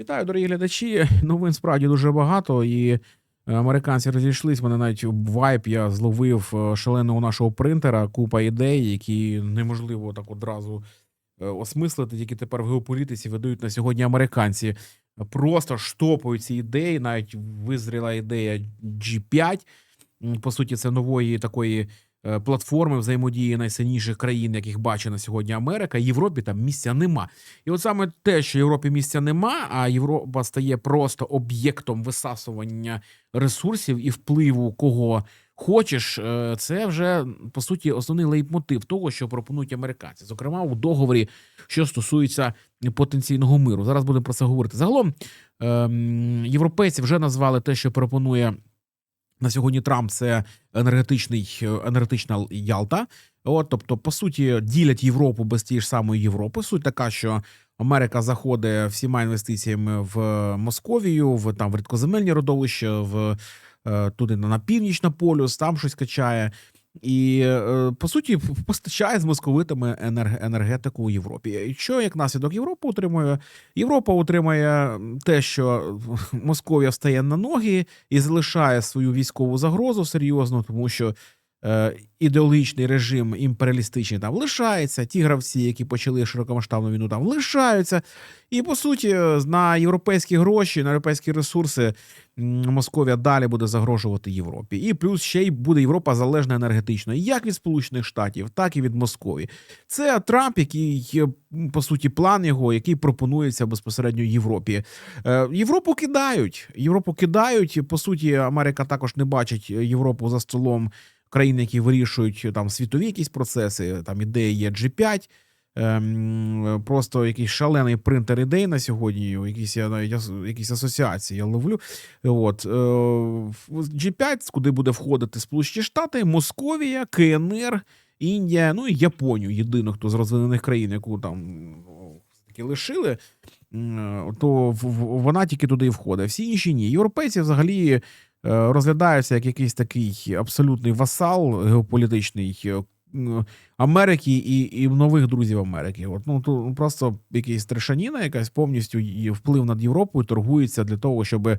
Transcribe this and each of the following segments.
Вітаю, дорогі глядачі. Новин справді дуже багато, і е, американці розійшлись. Мене навіть вайп я зловив е, шаленого нашого принтера, купа ідей, які неможливо так одразу е, осмислити, тільки тепер в геополітиці видають на сьогодні американці. Просто штопують ці ідеї. Навіть визріла ідея G5. По суті, це нової такої платформи взаємодії найсильніших країн, яких бачить на сьогодні Америка. Європі там місця нема. І от саме те, що Європі місця нема, а Європа стає просто об'єктом висасування ресурсів і впливу кого хочеш, е, це вже по суті основний лейтмотив того, що пропонують американці, зокрема у договорі, що стосується потенційного миру. Зараз будемо про це говорити. Загалом ем, європейці вже назвали те, що пропонує. На сьогодні Трамп це енергетичний е, енергетична Ялта. От, тобто, по суті, ділять Європу без тієї ж самої Європи. Суть така, що Америка заходить всіма інвестиціями в Московію, в там в рідкоземельні родовища, в е, туди на, на північ на полюс, там щось качає. І е, по суті постачає з московитами енерг- енергетику у Європі. Що як наслідок Європа отримує? Європа отримає те, що Московія встає на ноги і залишає свою військову загрозу серйозно, тому що ідеологічний режим імперіалістичний там лишається. Ті гравці, які почали широкомасштабну війну, там лишаються. І по суті, на європейські гроші, на європейські ресурси Московія далі буде загрожувати Європі. І плюс ще й буде Європа залежна енергетично, як від Сполучених Штатів, так і від Московії. Це Трамп, який е, по суті план його, який пропонується безпосередньо Європі. Е, Європу кидають. Європу кидають. По суті, Америка також не бачить Європу за столом країн, які вирішують там світові якісь процеси. Там ідея є G5. Ем, просто якийсь шалений принтер ідей на сьогодні, якісь навіть якісь асоціації я ловлю. От е, в G5, куди буде входити Сполучені Штати, Московія, КНР, Індія, ну і Японію, єдину, хто з розвинених країн, яку там ну, таки лишили, то в- в- вона тільки туди і входить. Всі інші ні. Європейці взагалі е, розглядаються як якийсь такий абсолютний васал геополітичний. е, Америки і, і нових друзів Америки. От ну то просто якийсь трешаніна, якась повністю і вплив над Європою торгується для того, щоб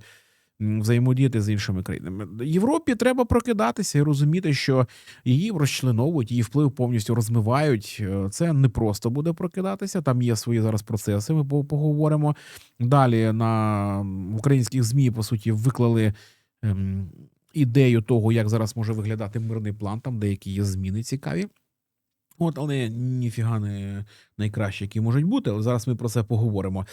взаємодіяти з іншими країнами. Європі треба прокидатися і розуміти, що її розчленовують, її вплив повністю розмивають. Е, Це не просто буде прокидатися. Там є свої зараз процеси. Ми поговоримо далі на українських змі. По суті, виклали. Ем, Ідею того, як зараз може виглядати мирний план, там деякі є зміни цікаві. От, але ніфіга не найкращі, які можуть бути. Але зараз ми про це поговоримо.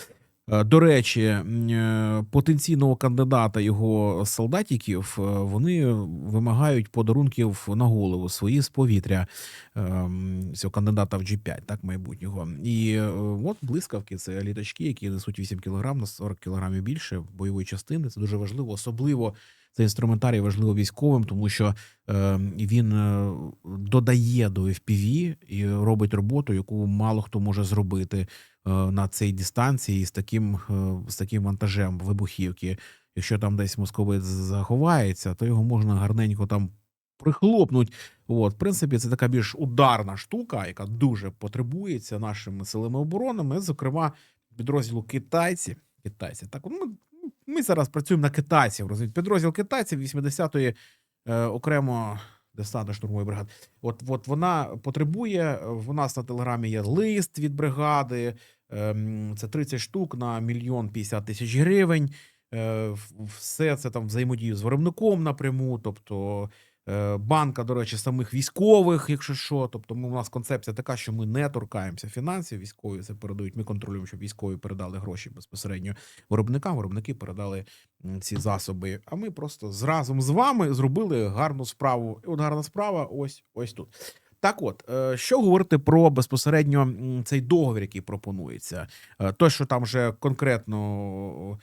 Е, До речі, е, потенційного кандидата його солдатиків е, вони вимагають подарунків на голову свої з повітря цього кандидата в G5, так майбутнього. І от блискавки це літачки, які несуть 8 кг на 40 кг більше бойової частини. Це дуже важливо, особливо цей інструментарій важливо військовим, тому що е, він додає до FPV і робить роботу, яку мало хто може зробити на цій дистанції з таким, е, з таким вантажем вибухівки. Якщо там десь московець заховається, то його можна гарненько там прихлопнуть. От, в принципі, це така більш ударна штука, яка дуже потребується нашими силами оборони. Зокрема, підрозділу китайці. Китайці, так, ми, ми зараз працюємо на китайців. Розумієте? Підрозділ китайців 80-ї е, окремо десантно штурмової бригади. От, от вона потребує. В нас на телеграмі є лист від бригади. ем, Це 30 штук на мільйон 50 тисяч гривень. Е, Все це там взаємодію з виробником напряму. Тобто банка, до речі, самих військових, якщо що. Тобто, ми, у нас концепція така, що ми не торкаємося фінансів. Військові це передають. Ми контролюємо, щоб військові передали гроші безпосередньо виробникам. Виробники передали ці засоби. А ми просто разом з вами зробили гарну справу. І от гарна справа ось ось тут. Так, от е, що говорити про безпосередньо цей договір, який пропонується, Е, той, що там вже конкретно е,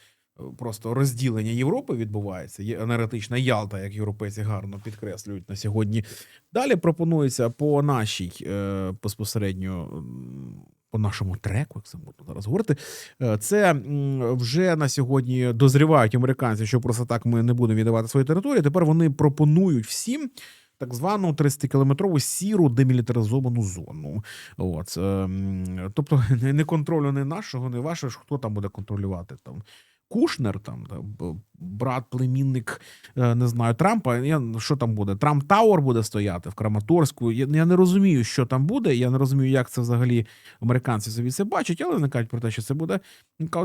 просто розділення Європи відбувається, є енергетична Ялта, як європейці гарно підкреслюють на сьогодні. Далі пропонується по нашій безпосередньо. По нашому треку, як це можна зараз говорити, Е, це вже на сьогодні дозрівають американці, що просто так ми не будемо віддавати свої території. Тепер вони пропонують всім так звану 30-кілометрову сіру демілітаризовану зону. От, ем, тобто не контролю не нашого, не вашого, хто там буде контролювати там. Кушнер, там та, брат, племінник, е, не знаю, Трампа. Я, що там буде? Трамп Тауер буде стояти в Краматорську. Я, я не розумію, що там буде. Я не розумію, як це взагалі американці собі це бачать, але вони кажуть про те, що це буде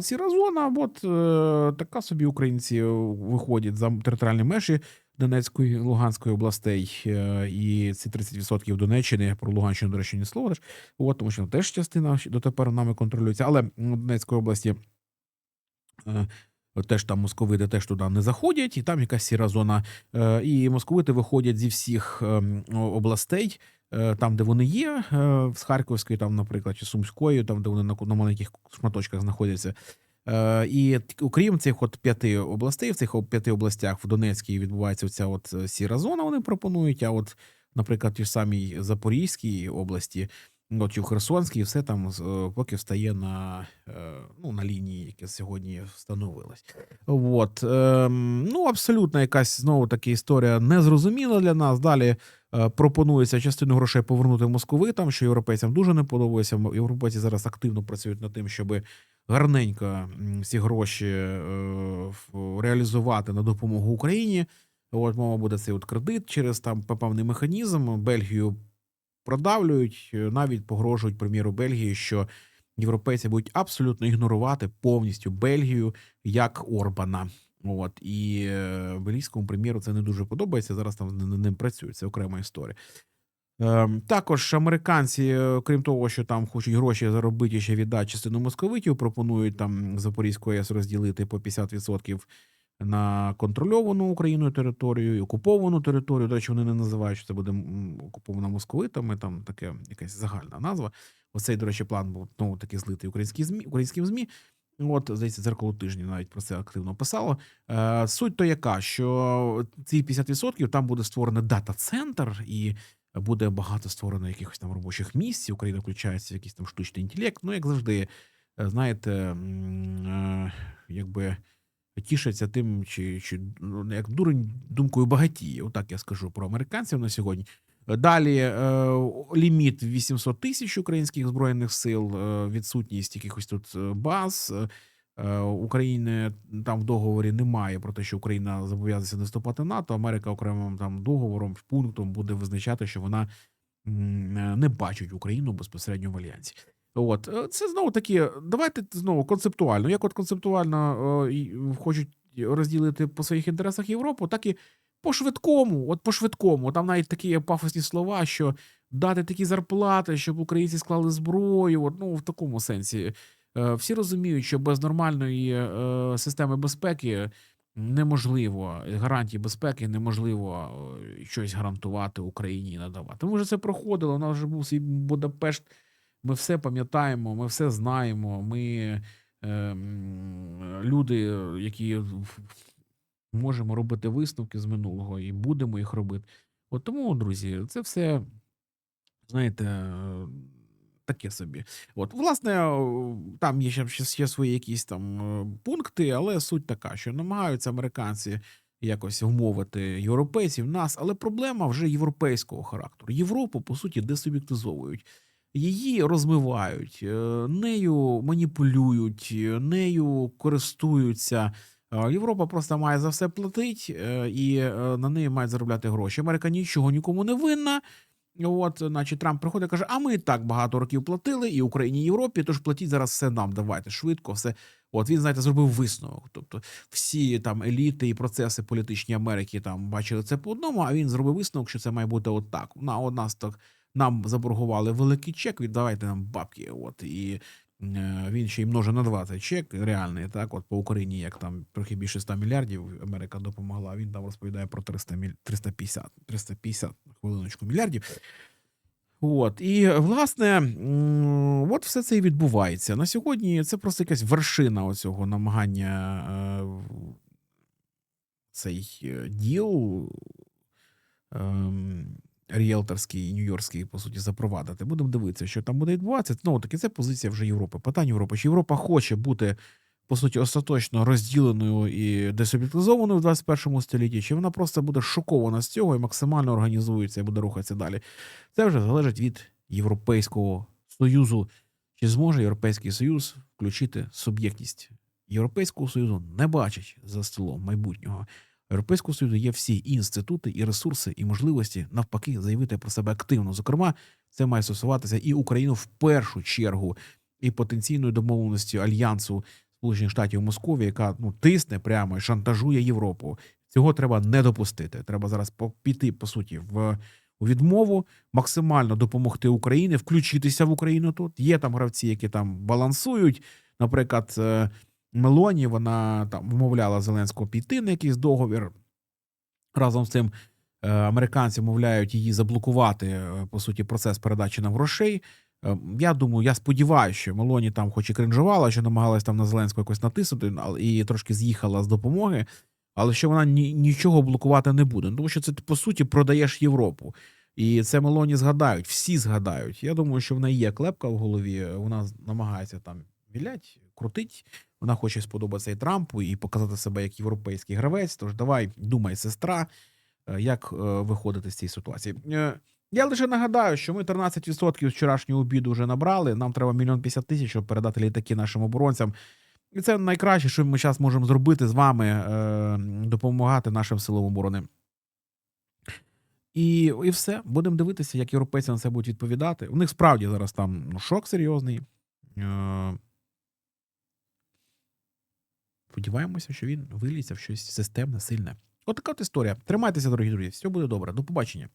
сіра зона. От е, така собі українці виходять за територіальні межі Донецької Луганської областей, е, і ці 30% Донеччини про Луганщину, до речі, ні слова. От, тому що теж частина дотепер нами контролюється, але Донецької області. Е, Теж там московити теж туди не заходять, і там якась сіра зона. Е, І московити виходять зі всіх ем, областей, е, там, де вони є, з Харківської, там, наприклад, чи Сумської, там, де вони на, маленьких шматочках знаходяться. І окрім цих от п'яти областей, в цих п'яти областях в Донецькій відбувається ця сіра зона, вони пропонують. А от, наприклад, ті ж самій Запорізькій області, от чи в Херсонській, все там е, поки встає на, е, ну, на лінії, яка сьогодні встановилась. От, ем, ну, абсолютно якась знову таки історія незрозуміла для нас. Далі е, пропонується частину грошей повернути московитам, що європейцям дуже не подобається. Європейці зараз активно працюють над тим, щоб гарненько ці гроші реалізувати на допомогу Україні. От мова буде цей от кредит через там певний механізм. Бельгію продавлюють, е, навіть погрожують прем'єру Бельгії, що європейці будуть абсолютно ігнорувати повністю Бельгію як Орбана. От і е, бельгійському прем'єру це не дуже подобається. Зараз там над ним працюють. Це окрема історія. Ем, також американці, е, крім того, що там хочуть гроші заробити, ще віддати частину московитів, пропонують там Запорізьку АЕС розділити по 50% на контрольовану Україною територію і окуповану територію. До речі, вони не називають, що це буде окупована московитами. Там таке якась загальна назва. Оцей, до речі, план був знову таки злитий українські ЗМІ, українським ЗМІ. От, здається, дзеркало тижні навіть про це активно писало. Е, суть то яка, що ці 50% там буде створений дата-центр, і буде багато створено якихось там робочих місць. Україна включається в якийсь там штучний інтелект. Ну, як завжди, е, знаєте, е, якби тішаться тим, чи, чи ну, як дурень думкою багатіє. Отак я скажу про американців на сьогодні. Далі е, ліміт 800 тисяч українських збройних сил, е, відсутність якихось тут е, баз. України там в договорі немає про те, що Україна зобов'язується в НАТО. Америка окремим там договором, пунктом буде визначати, що вона не бачить Україну безпосередньо в альянсі. От е, це знову таки. Давайте знову концептуально. Як от концептуально е, хочуть розділити по своїх інтересах Європу, так і по швидкому, от по швидкому. Там навіть такі пафосні слова, що дати такі зарплати, щоб українці склали зброю. От, ну в такому сенсі. Е, Всі розуміють, що без нормальної е, системи безпеки неможливо гарантії безпеки, неможливо е, щось гарантувати Україні надавати. Ми вже це проходили. У нас вже був свій Будапешт. Ми все пам'ятаємо, ми все знаємо. Ми е, люди, які можемо робити висновки з минулого і будемо їх робити. От тому, друзі, це все, знаєте, таке собі. От, власне, там є ще, ще, ще свої якісь там е, пункти, але суть така, що намагаються американці якось вмовити європейців, нас, але проблема вже європейського характеру. Європу, по суті, десуб'єктизовують. Її розмивають, е, нею маніпулюють, е, нею користуються. Е, Європа просто має за все платити, е, і на неї мають заробляти гроші. Америка нічого нікому не винна. От, значить, Трамп приходить і каже: а ми і так багато років платили і Україні, і Європі, тож платіть зараз все нам. Давайте швидко, все. От він, знаєте, зробив висновок. Тобто всі там еліти і процеси політичні Америки там бачили це по одному, а він зробив висновок, що це має бути отак. На от нас так нам заборгували великий чек, віддавайте нам бабки. От і е, він ще й множе на два цей чек реальний. Так, от по Україні, як там трохи більше 100 мільярдів Америка допомогла. Він там розповідає про 300 міль... 350, 350 хвилиночку мільярдів. От і власне, от все це і відбувається на сьогодні. Це просто якась вершина оцього намагання е, цей е, діл ем, ріелторський, нью-йоркський, по суті, запровадити. Будемо дивитися, що там буде відбуватися. Знову таки, це позиція вже Європи. Питання Європи. Чи Європа хоче бути по суті, остаточно розділеною і десобілізованою в 21 столітті, чи вона просто буде шокована з цього і максимально організується і буде рухатися далі. Це вже залежить від Європейського Союзу. Чи зможе Європейський Союз включити суб'єктність? Європейського Союзу не бачить за столом майбутнього. Європейського Союзу є всі і інститути, і ресурси, і можливості навпаки заявити про себе активно. Зокрема, це має стосуватися і Україну в першу чергу, і потенційної домовленості альянсу Сполучених Штатів Москові, яка ну тисне прямо і шантажує Європу. Цього треба не допустити. Треба зараз піти по суті в у відмову, максимально допомогти Україні, включитися в Україну тут. Є там гравці, які там балансують. Наприклад, е, Мелоні вона там вмовляла Зеленського піти на якийсь договір. Разом з цим е, американці вмовляють її заблокувати е, по суті процес передачі нам грошей. Е, Я думаю, я сподіваюся, що Мелоні там, хоч і кринжувала, що намагалась там на Зеленського якось натиснути, і трошки з'їхала з допомоги, але що вона нічого блокувати не буде. Тому що це ти по суті продаєш Європу. І це Мелоні згадають, всі згадають. Я думаю, що в неї є клепка в голові. Вона намагається там вілять, крутить. Вона хоче сподобатися і Трампу і показати себе як європейський гравець. Тож давай, думай, сестра, е, як е, виходити з цієї ситуації. Е, Я лише нагадаю, що ми 13% з вчорашнього обіду вже набрали. Нам треба мільйон п'ятдесят тисяч, щоб передати літаки нашим оборонцям. І це найкраще, що ми зараз можемо зробити з вами, допомагати нашим силам оборони. І, і все. Будемо дивитися, як європейці на це будуть відповідати. У них справді зараз там ну, шок серйозний. Сподіваємося, що він виліться в щось системне, сильне. Отака от історія. Тримайтеся, дорогі друзі. Все буде добре. До побачення.